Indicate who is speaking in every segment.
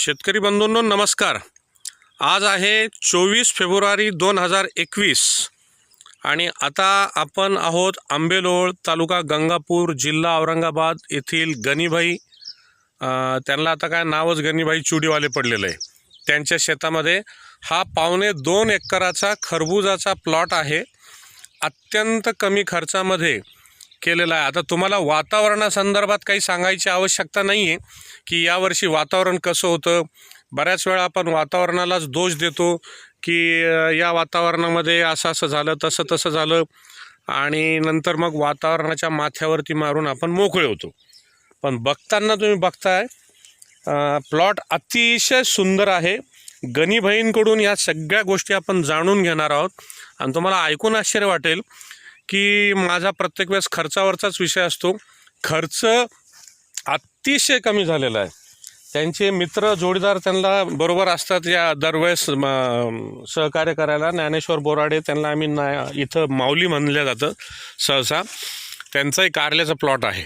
Speaker 1: शेतकरी बंधूंनो नमस्कार. आज आहे चोवीस फेब्रुवारी दोन हजार एकवीस आणि आता आपण आहोत आंबेलोळ तालुका गंगापूर जिल्हा औरंगाबाद येथील गणिभाई त्यांना आता काय नावच गणिभाई चुडीवाले पडलेलं आहे. त्यांच्या शेतामध्ये हा पावणे दोन एकराचा खरबुजाचा प्लॉट आहे. अत्यंत कमी खर्चामध्ये केलेला आहे. आता तुम्हाला वातावरणासंदर्भात काही सांगायची आवश्यकता नाही आहे की यावर्षी वातावरण कसं होतं? बऱ्याच वेळा आपण वातावरणालाच दोष देतो की या वातावरणामध्ये असं असं झालं तसं तसं झालं आणि नंतर मग वातावरणाच्या माथ्यावरती मारून आपण मोकळे होतो. पण बघताना तुम्ही बघताय प्लॉट अतिशय सुंदर आहे. गणीबहींकडून या सगळ्या गोष्टी आपण जाणून घेणार आहोत. आणि तुम्हाला ऐकून आश्चर्य वाटेल की माझा प्रत्येक वेळेस खर्चावरचाच विषय असतो. खर्च अतिशय कमी झालेला आहे. त्यांचे मित्र जोडीदार त्यांना बरोबर असतात या दरवेळेस म, सहकार्य करायला. ज्ञानेश्वर बोराडे त्यांना आम्ही ना इथं माऊली म्हणलं जातं सहसा. त्यांचाही कारल्याचा प्लॉट आहे.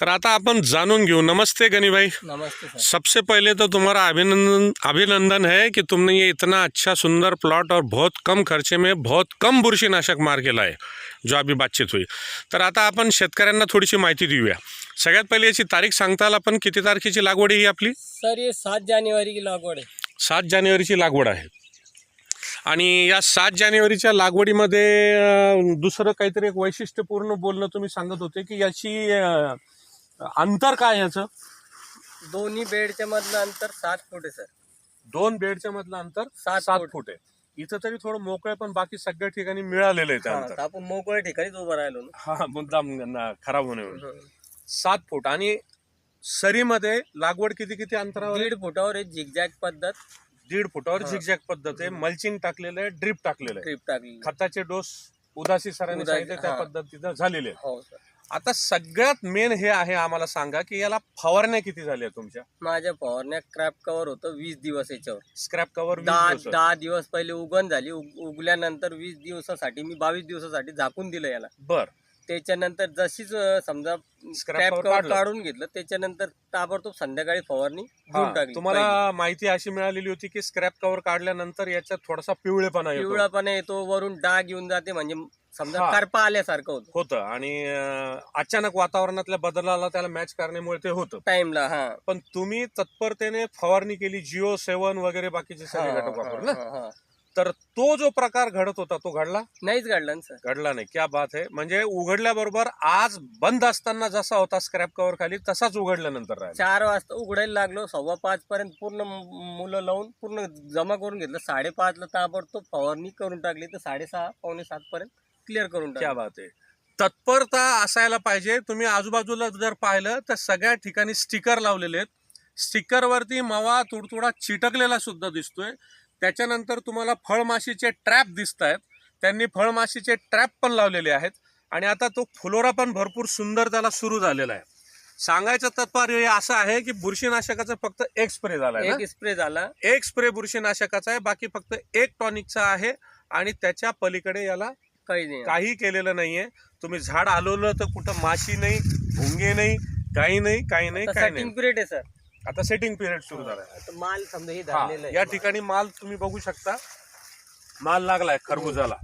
Speaker 1: तर आता आपण जाणून घेऊ. नमस्ते गणीभाई
Speaker 2: नमस्ते सर.
Speaker 1: सबसे पहले तो तुम्हारा अभिनंदन अभिनंदन है कि तुमने ये इतना अच्छा सुंदर प्लॉट और बहुत कम खर्चे में बहुत कम बुरशीनाशक मार केला आहे जो अभी बातचीत हुई। तर आता आपण शेतकऱ्यांना थोडीशी माहिती देऊया. सगळ्यात पहिले याची तारीख सांगताल आपण. किती तारखेची लागवड आहे ही आपली?
Speaker 2: सर ये सात जानेवारी की लागवड आहे.
Speaker 1: सात जानेवारीची लागवड आहे. आणि या सात जानेवारीच्या लागवडीमध्ये अं, दुसरं काहीतरी एक वैशिष्ट्यपूर्ण बोलणं तुम्ही सांगत होते की याची अं, अंतर काय याचं
Speaker 2: दोन्ही बेडच्या मधलं अंतर सात फूट आहे सर
Speaker 1: दोन बेडच्या मधलं अंतर
Speaker 2: सात
Speaker 1: सात
Speaker 2: फूट.
Speaker 1: फूट आहे इथं तरी थोडं मोकळं पण बाकी सगळ्या ठिकाणी मिळालेलं आहे
Speaker 2: हा,
Speaker 1: अंतर
Speaker 2: तर आपण मोकळ्या ठिकाणीच उभं राहिलो ना
Speaker 1: हा मुद्दाम न- खराब होणे म्हणून. सात फूट आणि सरीमध्ये लागवड किती किती अंतरावर आहे?
Speaker 2: दीड फुटावर एक झिगझॅग पद्धत
Speaker 1: दीड फुटावर
Speaker 2: हा.
Speaker 1: झिगझॅग पद्धत आहे मल्चिंग टाकलेलं आहे ड्रिप टाकलेलं आहे
Speaker 2: ट्रिप टाकली
Speaker 1: खताचे डोस उदासी सरांनी
Speaker 2: उदासी,
Speaker 1: सांगितले त्या
Speaker 2: हा.
Speaker 1: पद्धतीनं झालेले आहे.
Speaker 2: हो सर
Speaker 1: आता सगळ्यात मेन हे आहे आम्हाला सांगा की याला फवारण्या किती झाल्या तुमच्या?
Speaker 2: माझ्या फवारण्या क्रॅप कव्हर होतं वीस दिवस याच्यावर.
Speaker 1: स्क्रॅप कव्हर
Speaker 2: दहा दहा दिवस पहिले उगण झाली. उग- उगल्यानंतर वीस दिवसासाठी मी बावीस दिवसासाठी झाकून दिलं याला.
Speaker 1: बर.
Speaker 2: त्याच्यानंतर जशीच अं, समजा
Speaker 1: Scrap
Speaker 2: क्रॅप
Speaker 1: cover
Speaker 2: कव्हर
Speaker 1: काढलं.
Speaker 2: काढून घेतलं त्याच्यानंतर ताबडतोब संध्याकाळी फवारणी
Speaker 1: हा, तुम्हाला माहिती अशी मिळालेली होती की स्क्रॅप कव्हर काढल्यानंतर याच्यात थोडासा पिवळेपणा येतो.
Speaker 2: पिवळापणा येतो वरून डाग येऊन जाते म्हणजे समजा
Speaker 1: हा.
Speaker 2: करपा आल्यासारखं होतं.
Speaker 1: होतं. आणि अं, अचानक वातावरणातल्या बदलाला त्याला मॅच करण्यामुळे ते होतं.
Speaker 2: टाइमला हा.
Speaker 1: पण तुम्ही तत्परतेने फवारणी केली जिओ सेवन वगैरे बाकीचे सगळे
Speaker 2: हा,
Speaker 1: घटक
Speaker 2: हा, हा, हा.
Speaker 1: तर तो जो प्रकार घडत होता तो घडला?
Speaker 2: नाहीच घडलं ना सर.
Speaker 1: घडला नाही. क्या बात आहे म्हणजे उघडल्याबरोबर आज बंद असताना जसा होता स्क्रॅप कव्हर खाली तसाच उघडल्यानंतर राहिला.
Speaker 2: चार वाजता उघडायला लागलो सव्वा पाच पर्यंत पूर्ण मु- मुलं लावून पूर्ण जमा करून घेतलं. साडेपाच ला ताबडतोब फवारणी करून टाकली. तर साडेसहा पावणे सात पर्यंत क्लिअर करून
Speaker 1: क्या बात आहे. तत्परता असायला पाहिजे. तुम्ही आजूबाजूला जर पाहिलं तर सगळ्या ठिकाणी स्टिकर लावलेले आहेत. स्टिकरवरती मवा तुडतुडा चिटकलेला सुद्धा दिसतोय. त्याच्यानंतर तुम्हाला फळमाशीचे ट्रॅप दिसत आहेत. त्यांनी फळमाशीचे ट्रॅप पण लावलेले आहेत. आणि आता तो फुलोरा पण भरपूर सुंदर त्याला सुरू झालेला आहे. सांगायचं तात्पर्य हे असं आहे की बुरशीनाशकाचा फक्त एक स्प्रे झाला
Speaker 2: एक स्प्रे झाला.
Speaker 1: एक स्प्रे बुरशीनाशकाचा आहे. बाकी फक्त एक टॉनिकचा आहे. आणि त्याच्या पलीकडे याला
Speaker 2: काही नाही.
Speaker 1: काही केलेलं नाहीये. तुम्ही झाड आलवलं तर कुठं माशी नाही भुंगे नाही काही नाही काही नाही काही
Speaker 2: सेटिंग
Speaker 1: नाही.
Speaker 2: पिरियड आहे सर
Speaker 1: आता सेटिंग पिरियड सुरू झालाय.
Speaker 2: आता माल समजा हे
Speaker 1: हा,
Speaker 2: झालेलं
Speaker 1: या ठिकाणी माल तुम्ही बघू शकता. माल लागलाय खरबुजाला.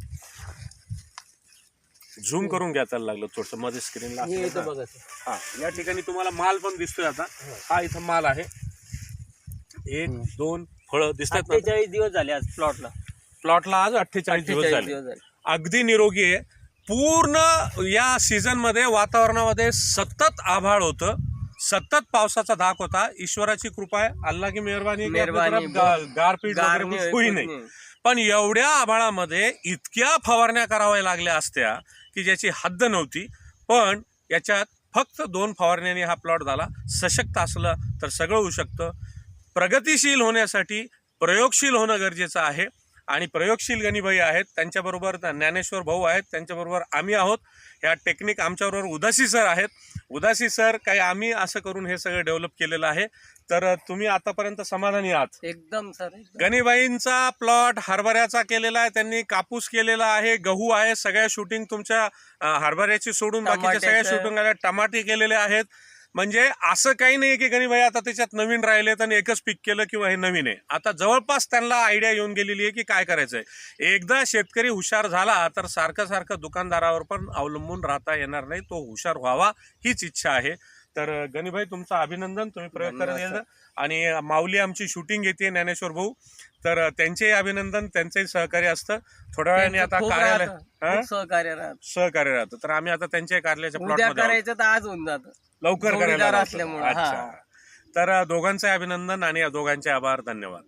Speaker 1: झूम करून घ्या त्याला लागलं थोडस. मध्ये स्क्रीनला
Speaker 2: हे.
Speaker 1: हा या ठिकाणी तुम्हाला माल पण दिसतोय आता. हा. इथं माल आहे. एक दोन फळं दिसतात
Speaker 2: अठ्ठेचाळीस दिवस झाले आज प्लॉटला
Speaker 1: प्लॉटला आज अठ्ठेचाळीस झाले.
Speaker 2: दिवस झाले.
Speaker 1: अगदी निरोगी आहे. पूर्ण या सीझनमध्ये वातावरणामध्ये सतत आभाळ होतं. सतत पावसाचा धाक होता. ईश्वराची कृपा आहे. अल्लाह की मेहरबानी गारपीट होई नाही. पण एवढ्या आभाळामध्ये इतक्या फवारण्या कराव्या लागल्या असत्या की ज्याची हद्द नव्हती. पण याच्यात फक्त दोन फवारण्याने हा प्लॉट झाला. सशक्त असलं तर सगळं होऊ शकतं. प्रगतिशील होण्यासाठी प्रयोगशील होणं गरजेचं आहे. आणि प्रयोगशील गणिबाई आहेत त्यांच्याबरोबर ज्ञानेश्वर भाऊ आहेत त्यांच्याबरोबर आम्ही आहोत. ह्या टेक्निक आमच्याबरोबर उदासी सर आहेत. उदासी सर काही आम्ही असं करून हे सगळं डेव्हलप केलेलं आहे. तर तुम्ही आतापर्यंत समाधानी आहात?
Speaker 2: एकदम सर
Speaker 1: गणिबाईंचा प्लॉट हरभऱ्याचा केलेला आहे त्यांनी कापूस केलेला आहे गहू आहे सगळ्या शूटिंग तुमच्या हरभऱ्याची सोडून बाकीच्या सगळ्या. शूटिंग आल्या टमाटे केलेले आहेत. म्हणजे असं काही नाही की गणी भाई आता त्याच्यात नवीन राहिलेत आणि एकच पीक केलं किंवा हे नवीन आहे. आता जवळपास त्यांना आयडिया येऊन गेलेली आहे की काय करायचंय. एकदा शेतकरी हुशार झाला तर सारखं सारखं दुकानदारावर पण अवलंबून राहता येणार नाही. तो हुशार व्हावा हीच इच्छा आहे. तर गणीभाई तुमचं अभिनंदन. तुम्ही प्रयोग करत गेला आणि माऊली आमची शूटिंग येते ज्ञानेश्वर भाऊ. तर त्यांचेही अभिनंदन त्यांचंही सहकार्य असतं. थोड्या वेळाने आता
Speaker 2: खूप
Speaker 1: कार्यालय
Speaker 2: राहतं,
Speaker 1: हा?
Speaker 2: खूप सहकार्य राहतं.
Speaker 1: सहकार्य राहतं. तर आम्ही आता त्यांच्या कार्यालयाच्या
Speaker 2: उद्या
Speaker 1: आहोत.
Speaker 2: करायचं तर आज होऊन जातं.
Speaker 1: लवकर करायला.
Speaker 2: असल्यामुळं,
Speaker 1: अच्छा. तर दोघांचे अभिनंदन आणि या दोघांचे आभार. धन्यवाद.